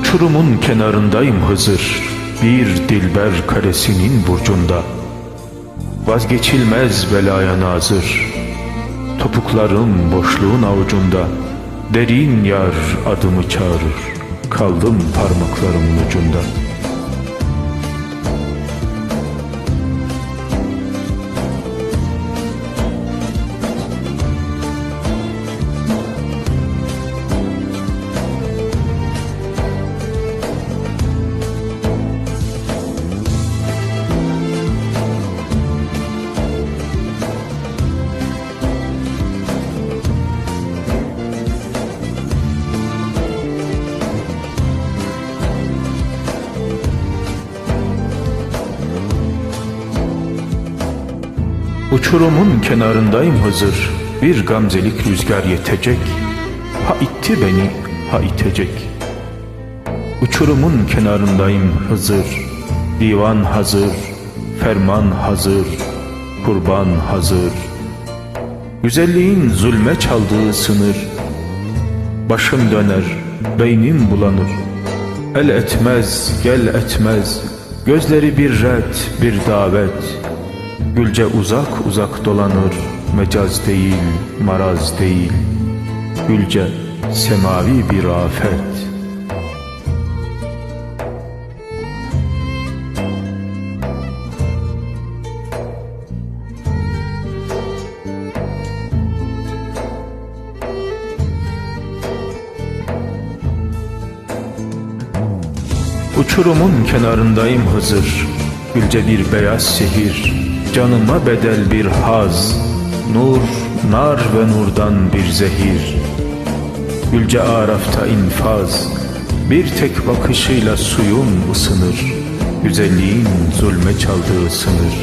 Uçurumun kenarındayım Hızır. Bir dilber kalesinin burcunda. Vazgeçilmez belaya nazır. Topuklarım boşluğun avucunda. Derin yar adımı çağırır. Kaldım parmaklarımın ucunda Uçurumun kenarındayım Hızır. Bir gamzelik rüzgar yetecek. Ha itti beni ha itecek. Uçurumun kenarındayım Hızır. Divan hazır Ferman hazır Kurban hazır. Güzelliğin zulme çaldığı sınır. Başım döner Beynim bulanır. El etmez gel etmez. Gözleri bir red bir davet Gülce uzak uzak dolanır, mecaz değil, maraz değil. Gülce semavi bir afet. Uçurumun kenarındayım Hızır, Gülce bir beyaz sehir, Canıma bedel bir haz, Nur, nar ve nurdan bir zehir. Gülce arafta infaz, Bir tek bakışıyla suyun ısınır, Güzelliğin zulme çaldığı sınır.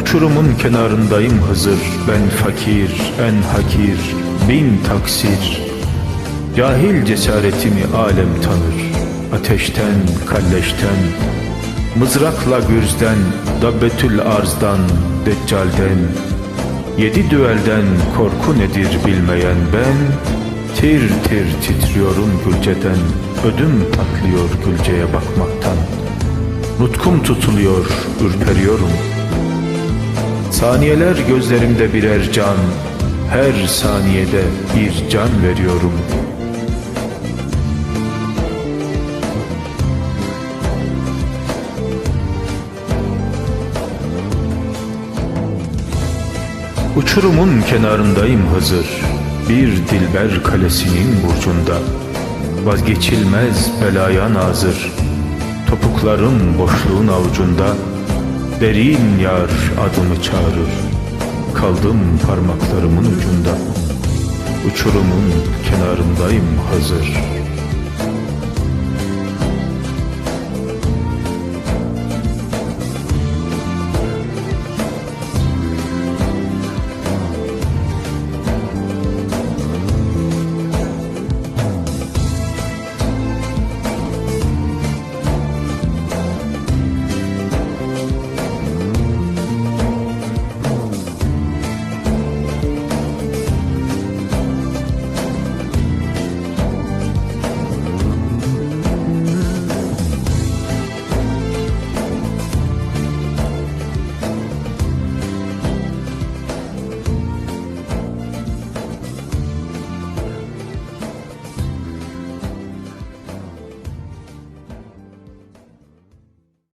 Uçurumun kenarındayım Hızır, Ben fakir, en hakir, bin taksir, Cahil cesaretimi alem tanır Ateşten, kalleşten Mızrakla gürzden Dabbetül arzdan, deccalden Yedi düelden korku nedir bilmeyen ben Tir tir titriyorum gülceden Ödüm patlıyor gülceye bakmaktan. Nutkum tutuluyor, ürperiyorum. Saniyeler gözlerimde birer can Her saniyede bir can veriyorum Uçurumun kenarındayım Hızır Bir dilber kalesinin burcunda. Vazgeçilmez belaya nazır. Topuklarım boşluğun avucunda. Derin yar adımı çağırır. Kaldım parmaklarımın ucunda. Uçurumun kenarındayım Hızır